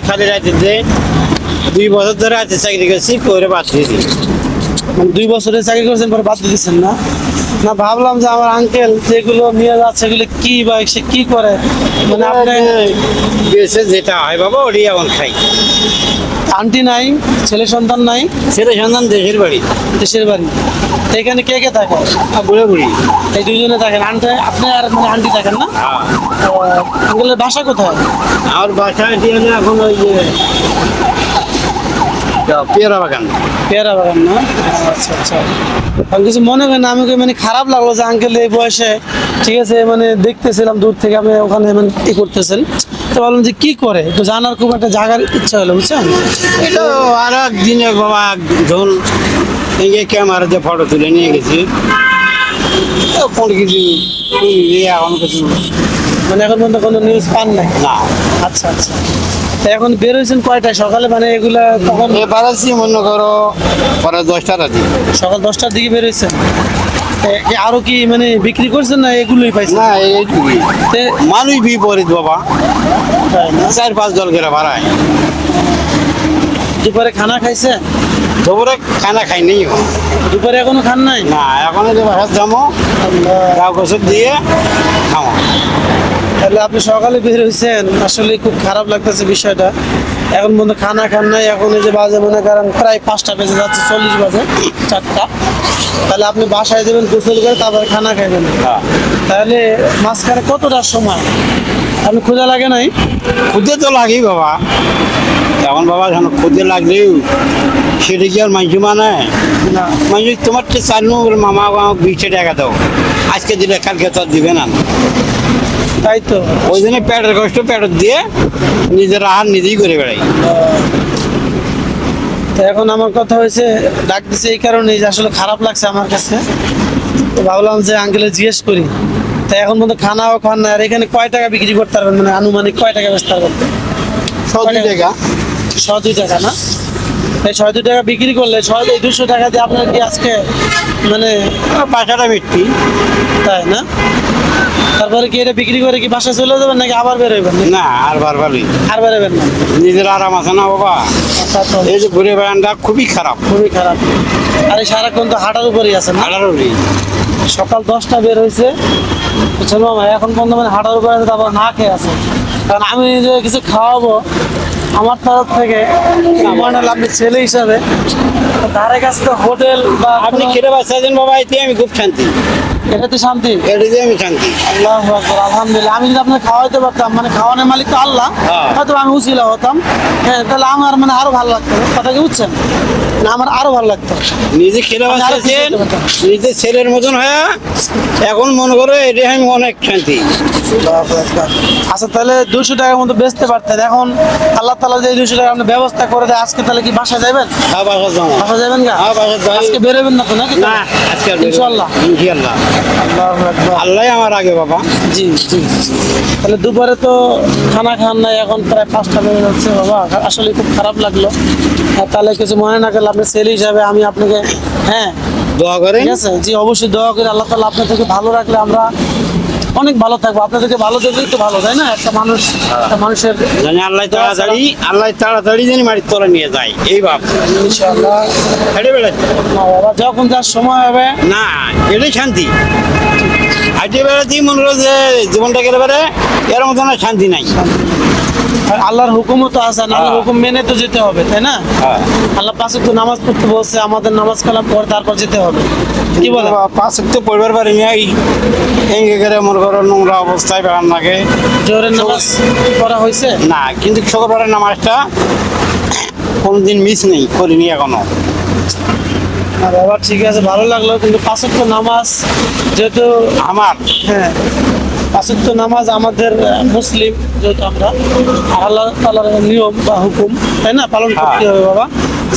খালি রাইতে দুই বছর ধরে আছে চাকরি করছি করে বাদ দিয়ে দিই মানে দুই বছরে চাকরি করেছেন পরে বাদ দিয়ে দিচ্ছেন না? না ভাবলাম যে আমার আঙ্কেল যেগুলো নিয়ে যাচ্ছে এগুলো কি বা সে কি করে? মানে আপনি যেটা হয় বাবা ওটাই এখন খাই। আন্টি নাই ছেলে সন্তান নাই ছেলে সন্তান দেশের বাড়ি। দেশের বাড়ি। তো এখানে কে কে থাকে বুড়ে বুড়ি এই দুইজনে থাকেন। আন্টি আপনি আর মানে আন্টি থাকেন না? হ্যাঁ। আঙ্কেলের বাসা কোথায়? আমার হলো এখন ওই যে পেয়ারা বাগান। পেয়ারা বাগান না? আচ্ছা আচ্ছা আমি কিছু মনে করেন না আমাকে মানে খারাপ লাগল যে আঙ্কেল এই বয়সে ঠিক আছে মানে দেখতেছিলাম দূর থেকে আমি ওখানে মানে ই করতেছেন। তো ভাবলাম যে কি করে একটু জানার খুব একটা জাগার ইচ্ছা হলো বুঝছেন? এটা আর এক দিনে বাবা ধরুন এই যে ক্যামেরাতে ফটো তুলে নিয়ে গেছি। কোনো কিছু এখন কিছু মানে এখন পর্যন্ত কোনো নিউজ পান নাই? না। আচ্ছা আচ্ছা। তো এখন বের হয়েছেন কয়টায়? সকালে মানে এগুলা তখন এবার আছি মনে করো পরে দশটা রাতি সকাল দশটার দিকে বের হয়েছেন আরও কি মানে বিক্রি করছেন না এগুলোই পাইছেন? না এইটুকুই। মানুষ বিপরীত বাবা? চার পাঁচ জল করে ভাড়ায়। দুপুরে খানা খাইছে? দুপুরে খানা খাই নেই দুপুরে এখনও খান নাই? না এখন যে বাসার যাব গাও গোসল দিয়ে খাওয়া তাহলে আপনি সকালে বের হয়েছেন আসলে খুব খারাপ লাগতেছে বিষয়টা। এখন বন্ধু খানা খান নাই এখন এই যে বাজে মনে করেন প্রায় পাঁচটা বেজে যাচ্ছে চল্লিশ বাজে চারটা। তাহলে আপনি বাসায় দেবেন গোসল করে তারপরে খানা খাইবেন। হ্যাঁ। তাহলে মাঝখানে কতটা সময়? আপনি ক্ষুধা লাগে নাই? খুদে তো লাগেই বাবা। এখন বাবা যখন খুদে লাগলেও সেটা কি আর মাইজু মানে? মাইজু তোমার তো চালু মামা আমাকে বিশে টাকা দাও। আজকে দিলে কালকে তো দিবে না। তাই তো। ওই জন্য পেটের কষ্ট পেটের দিয়ে নিজের আহার নিজেই করে বেড়াই। এখন আমার কথা হয়েছে ডাক দিছে এই কারণে যে আসলে খারাপ লাগছে আমার কাছে। তো ভাবলাম যে আঙ্কেলে জিজ্ঞেস করি। তাই এখন পর্যন্ত খানাও খান না আর এখানে কয় টাকা বিক্রি করতে পারবেন? মানে আনুমানিক কয় টাকা বেচতে পারবেন টাকা? ছ দুই টাকা না? এই ছয় দুই টাকা বিক্রি করলে ছয় এই দুশো টাকা দিয়ে আপনার কি আজকে মানে মিটতি। তাই না? তারপরে কি এটা বিক্রি করে কি বাসায় চলে যাবেন নাকি আবার বেরোবেন? না আর বারবারই। আর বেরোবেন না? নিজের আরাম আছে না বাবা? এই যে ঘুরে বেড়ানটা খুবই খারাপ। খুবই খারাপ। আর এই সারাক্ষণ তো হাঁটার উপরেই আছে না? আঠারোরই সকাল দশটা বের হয়েছে। বুঝছেন মামা? এখন পর্যন্ত মানে হাঁটার উপরে আছে তারপর না খেয়ে আছে। কারণ আমি যে কিছু খাওয়াবো আমার তরফ থেকে আমার আপনি ছেলে হিসাবে ধারে কাছে তো হোটেল বা আপনি খেতে পারছেন বাবা এতে আমি খুব শান্তি। এটাতে শান্তি? এটাতে আমি শান্তি। আল্লাহ আকবার আলহামদুলিল্লাহ। আমি যদি আপনাকে খাওয়াইতে পারতাম মানে খাওয়ানোর মালিক তো আল্লাহ হ্যাঁ। হয়তো আমি উচিলা হতাম। হ্যাঁ তাহলে আমার মানে আরও ভালো লাগতো। কথা কি বুঝছেন? না আমার আরও ভালো লাগতো। নিজে খেলে পারতাম। নিজে ছেলের মতন হয়ে এখন মনে করো এটা আমি অনেক শান্তি। আচ্ছা তাহলে দুশো টাকার মতো বেচতে পারতেন। এখন আল্লাহ তালা যে দুশো টাকা আপনি ব্যবস্থা করে দেয় আজকে তাহলে কি বাসা যাবেন হ্যাঁ বাসা যাব। বাসা যাবেন গা? হ্যাঁ, বাসা যাই। আজকে বেরোবেন না তো নাকি না আজকে না। ইনশাল্লাহ ইনশাল্লাহ আল্লাহু আল্লাহ আমার আগে বাবা। জি জি তাহলে দুপুরে তো খানা খান নাই এখন প্রায় পাঁচটা বেজে যাচ্ছে বাবা। আসলে খুব খারাপ লাগল। তাহলে কিছু মনে না করলে আপনি ছেলে হিসাবে আমি আপনাকে হ্যাঁ। দোয়া করেন। ঠিক আছে? জি অবশ্যই দোয়া করে। আল্লাহ তালা আপনাদেরকে ভালো রাখলে আমরা অনেক ভালো থাকব। আপনাদেরকে ভালো দেখলেই তো ভালো তাই না? একটা মানুষ একটা মানুষের জানি আল্লাহ তাড়াতাড়ি আল্লাহ তাড়াতাড়ি জানি মাটির তলা নিয়ে যায় এই ভাব। ইনশাআল্লাহ। হেঁটে বেড়াচ্ছে যখন যার সময় হবে। না এটাই শান্তি। হাঁটে বেড়াতেই মনে করো যে জীবনটা কেটে বেড়ে এর মতো না শান্তি নাই। আল্লাহর হুকুমও তো আছে আল্লাহর হ্যাঁ। হুকুম মেনে তো যেতে হবে তাই না? হ্যাঁ। আল্লাহ পাশে তো নামাজ পড়তে বলছে আমাদের নামাজ কালাম পর তারপর যেতে হবে। কি বলে বাবা, পাঁচ তো পরিবার বাড়ি নেই এই করে মনে করো নোংরা অবস্থায় বেড়ান লাগে। জোরের নামাজ করা হয়েছে? না কিন্তু শুক্রবারের নামাজটা কোনোদিন মিস নেই করিনি এখনও। না বাবা ঠিক আছে ভালো লাগল কিন্তু পাঁচক নামাজ যেহেতু আমার? হ্যাঁ। পাঁচক তো নামাজ আমাদের মুসলিম যেহেতু আমরা আর আল্লাহ তালার নিয়ম বা হুকুম তাই না পালন করতে হ্যাঁ। হবে বাবা।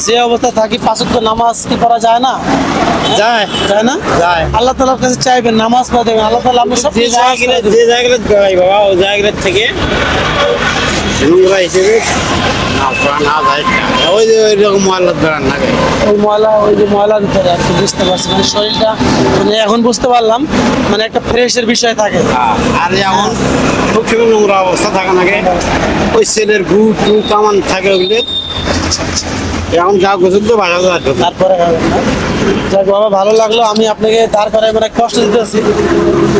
যে অবস্থা থাকি পাঁচত্ব নামাজ কি করা যায় না? যায়। তাই না? যায়। আল্লাহ তালার কাছে চাইবেন নামাজ পড়া দেবেন। আল্লাহ তালা আপনি সব যে জায়গাগুলো যে জায়গাগুলো বাবা ওই জায়গাগুলো থেকে নোংরা হিসেবে না ওই যে ওই রকম না ওই ময়লা ওই যে ময়লার ভিতরে বুঝতে পারছি শরীরটা মানে এখন বুঝতে পারলাম মানে একটা ফ্রেশের বিষয় থাকে আর এখন নোংরা অবস্থা থাকে নাকি ওই ছেলের গু টু থাকে যা তো বাসা যাচ্ছে তারপরে বাবা ভালো লাগল, আমি আপনাকে করে মানে কষ্ট দিতেছি।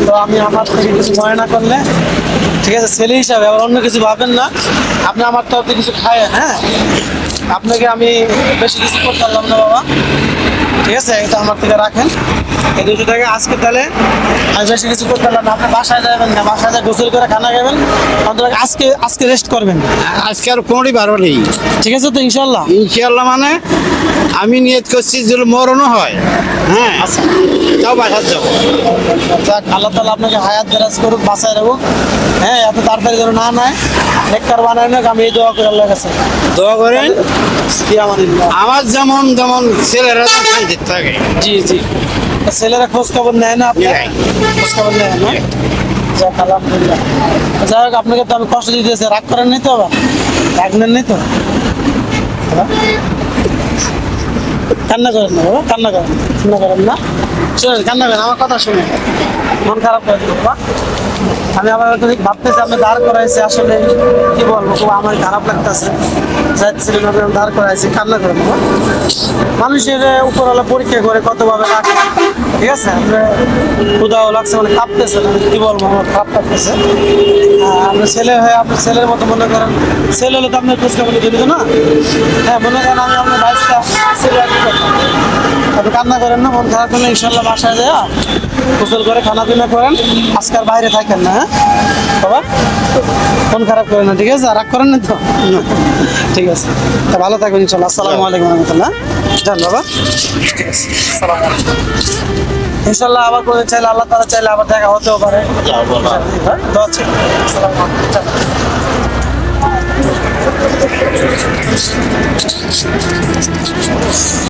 তো আমি আমার থেকে কিছু মনে না করলে ঠিক আছে, ছেলে হিসাবে আবার অন্য কিছু ভাবেন না। আপনি আমার তরফ কিছু খায় হ্যাঁ? আপনাকে আমি বেশি কিছু করতে পারলাম না, বাবা। ঠিক আছে এটা আমার থেকে রাখেন। এই দুশো টাকা আজকে তাহলে বেশি কিছু করতে পারলাম না আপনি বাসায় যাবেন না বাসায় যায় গোসল করে খানা খাবেন অন্তত আজকে আজকে রেস্ট করবেন। আজকে আর কোনোটি পারব নেই। ঠিক আছে তো ইনশাল্লাহ ইনশাল্লাহ মানে আমি নিয়ত করছি যে মরণও হয়। হ্যাঁ তাও বাসার যাব। যাক আল্লাহ তালা আপনাকে হায়াত দেরাজ করুক বাঁচায় রাখুক। হ্যাঁ এত তাড়াতাড়ি যেন না নেয় নেককার বানায় না আমি এই দোয়া করি আল্লাহর কাছে। দোয়া করেন। আমার যেমন যেমন ছেলেরা শান্তিতে থাকে জি জি। ছেলেরা খোঁজ খবর নেয় না আপনি? খোঁজ খবর নেয় না? যাক আলহামদুলিল্লাহ। যাই হোক আপনাকে তো আমি কষ্ট দিতেছি রাগ করেন নি তো আবার? রাগ নেন নি তো? হ্যাঁ? কান্না করেন না বাবা কান্না করেন। কান্না করেন না? শুনেন কান্না করেন আমার কথা শুনে মন খারাপ করে দিল বাবা। আমি আবার ভাবতেছি আপনি দাঁড় করাইছি আসলে কি বলব খুব আমার খারাপ লাগতেছে। আপনি দাঁড় করাইছি কান্না বাবা মানুষের উপরওয়ালা পরীক্ষা করে কতভাবে রাখে ঠিক আছে? ক্ষুদাও লাগছে মানে কাঁপতেছে কি বলব আমার খারাপ কাঁপতেছে আহ, আপনার ছেলে হয়ে আপনি ছেলের মতো মনে করেন ছেলে হলে তো আপনি খোঁজকা বলে দিত না? হ্যাঁ মনে করেন আমি আপনার বাইশটা ছেলে। আপনি কান্না করেন না মন খারাপ করলে ইনশাল্লাহ বাসায় যায় গোসল করে খানা পিনা করেন আজকাল বাইরে থাকেন না হ্যাঁ? বাবা মন খারাপ করেন না ঠিক আছে? রাগ করেন না তো? ঠিক আছে। তা ভালো থাকবেন ইনশাল্লাহ। আসসালামু আলাইকুম রহমতুল্লাহ। যান বাবা। ঠিক আছে আসসালামু আলাইকুম ইনশাল্লাহ আবার কোনো চাইলে আল্লাহ তালা চাইলে আবার দেখা হতেও পারে। আসসালামু আলাইকুম।